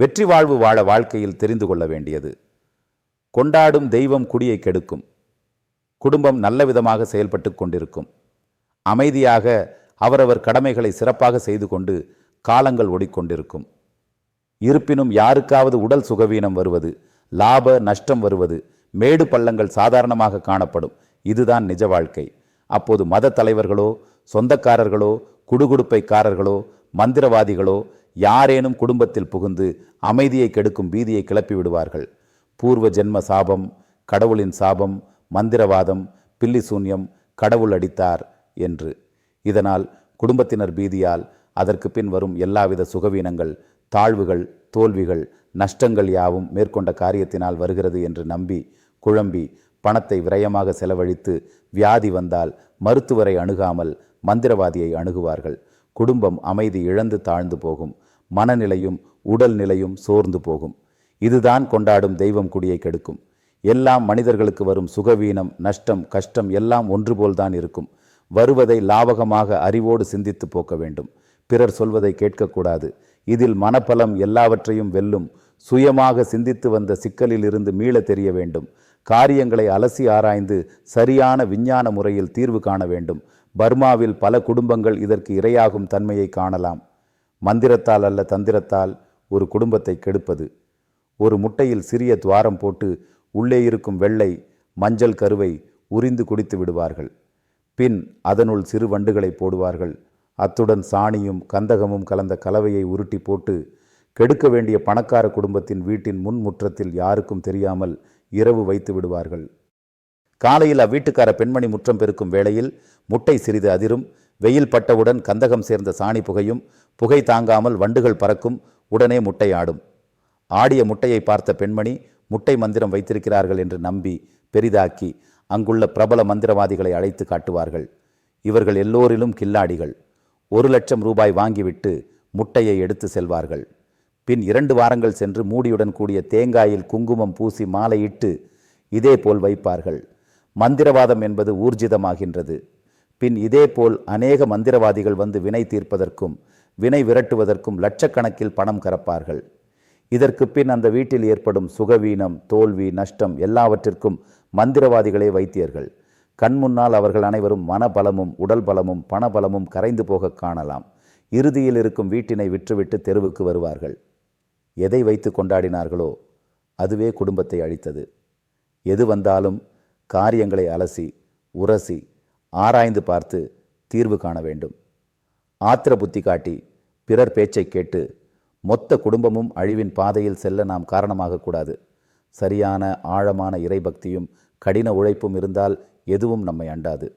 வெற்றி வாழ்வு வாழ வாழ்க்கையில் தெரிந்து கொள்ள வேண்டியது. கொண்டாடும் தெய்வம் குடியை கெடுக்கும். குடும்பம் நல்ல விதமாக செயல்பட்டு கொண்டிருக்கும். அமைதியாக அவரவர் கடமைகளை சிறப்பாக செய்து கொண்டு காலங்கள் ஓடிக்கொண்டிருக்கும். இருப்பினும் யாருக்காவது உடல் சுகவீனம் வருவது லாப நஷ்டம் வருவது மேடு பள்ளங்கள் சாதாரணமாக காணப்படும். இதுதான் நிஜ வாழ்க்கை. அப்போது மத தலைவர்களோ சொந்தக்காரர்களோ குடுகுடுப்பைக்காரர்களோ மந்திரவாதிகளோ யாரேனும் குடும்பத்தில் புகுந்து அமைதியை கெடுக்கும் பீதியை கிளப்பி விடுவார்கள். பூர்வ ஜென்ம சாபம் கடவுளின் சாபம் மந்திரவாதம் பில்லி சூன்யம் கடவுள் அடித்தார் என்று. இதனால் குடும்பத்தினர் பீதியால் அதற்கு பின் வரும் எல்லாவித சுகவீனங்கள் தாழ்வுகள் தோல்விகள் நஷ்டங்கள் யாவும் மேற்கொண்ட காரியத்தினால் வருகிறது என்று நம்பி குழம்பி பணத்தை விரயமாக செலவழித்து வியாதி வந்தால் மருத்துவரை அணுகாமல் மந்திரவாதியை அணுகுவார்கள். குடும்பம் அமைதி இழந்து தாழ்ந்து போகும். மனநிலையும் உடல் நிலையும் சோர்ந்து போகும். இதுதான் கொண்டாடும் தெய்வம் குடியை கெடுக்கும். எல்லாம் மனிதர்களுக்கு வரும் சுகவீனம் நஷ்டம் கஷ்டம் எல்லாம் ஒன்று போல்தான் இருக்கும். வருவதை லாவகமாக அறிவோடு சிந்தித்து போக்க வேண்டும். பிறர் சொல்வதை கேட்கக்கூடாது. இதில் மனப்பலம் எல்லாவற்றையும் வெல்லும். சுயமாக சிந்தித்து வந்த சிக்கலில் இருந்து மீள தெரிய வேண்டும். காரியங்களை அலசி ஆராய்ந்து சரியான விஞ்ஞான முறையில் தீர்வு காண வேண்டும். பர்மாவில் பல குடும்பங்கள் இதற்கு இரையாகும் தன்மையை காணலாம். மந்திரத்தால் அல்ல தந்திரத்தால் ஒரு குடும்பத்தை கெடுப்பது. ஒரு முட்டையில் சிறிய துவாரம் போட்டு உள்ளே இருக்கும் வெள்ளை மஞ்சள் கருவை உறிந்து குடித்து விடுவார்கள். பின் அதனுள் சிறு வண்டுகளை போடுவார்கள். அத்துடன் சாணியும் கந்தகமும் கலந்த கலவையை உருட்டி போட்டு கெடுக்க வேண்டிய பணக்கார குடும்பத்தின் வீட்டின் முன் முற்றத்தில் யாருக்கும் தெரியாமல் இரவு வைத்து விடுவார்கள். காலையில் அவ்வீட்டுக்கார பெண்மணி முற்றம் பெருக்கும் வேளையில் முட்டை சிறிது அதிரும் வெயில் பட்டவுடன் கந்தகம் சேர்ந்த சாணி புகையும் புகை தாங்காமல் வண்டுகள் பறக்கும் உடனே முட்டை ஆடும் ஆடிய முட்டையை பார்த்த பெண்மணி முட்டை மந்திரம் வைத்திருக்கிறார்கள் என்று நம்பி பெரிதாக்கி அங்குள்ள பிரபல மந்திரவாதிகளை அழைத்து காட்டுவார்கள். இவர்கள் எல்லோரிலும் கில்லாடிகள். ஒரு லட்சம் ரூபாய் வாங்கிவிட்டு முட்டையை எடுத்து செல்வார்கள். பின் இரண்டு வாரங்கள் சென்று மூடியுடன் கூடிய தேங்காயில் குங்குமம் பூசி மாலையிட்டு இதேபோல் வைப்பார்கள். மந்திரவாதம் என்பது ஊர்ஜிதமாகின்றது. பின் இதேபோல் அநேக மந்திரவாதிகள் வந்து வினை தீர்ப்பதற்கும் வினை விரட்டுவதற்கும் லட்சக்கணக்கில் பணம் கறப்பார்கள். இதற்கு பின் அந்த வீட்டில் ஏற்படும் சுகவீனம் தோல்வி நஷ்டம் எல்லாவற்றிற்கும் மந்திரவாதிகளே வைத்தியர்கள். கண் முன்னால் அவர்கள் அனைவரும் மனபலமும் உடல் பலமும் பணபலமும் கரைந்து போக காணலாம். இறுதியில் இருக்கும் வீட்டினை விற்றுவிட்டு தெருவுக்கு வருவார்கள். எதை வைத்து கொண்டாடினார்களோ அதுவே குடும்பத்தை அழித்தது. எது வந்தாலும் காரியங்களை அலசி உரசி ஆராய்ந்து பார்த்து தீர்வு காண வேண்டும். ஆத்திர புத்தி காட்டி பிறர் பேச்சை கேட்டு மொத்த குடும்பமும் அழிவின் பாதையில் செல்ல நாம் காரணமாகக்கூடாது சரியான ஆழமான இறைபக்தியும் கடின உழைப்பும் இருந்தால் எதுவும் நம்மை அண்டாது.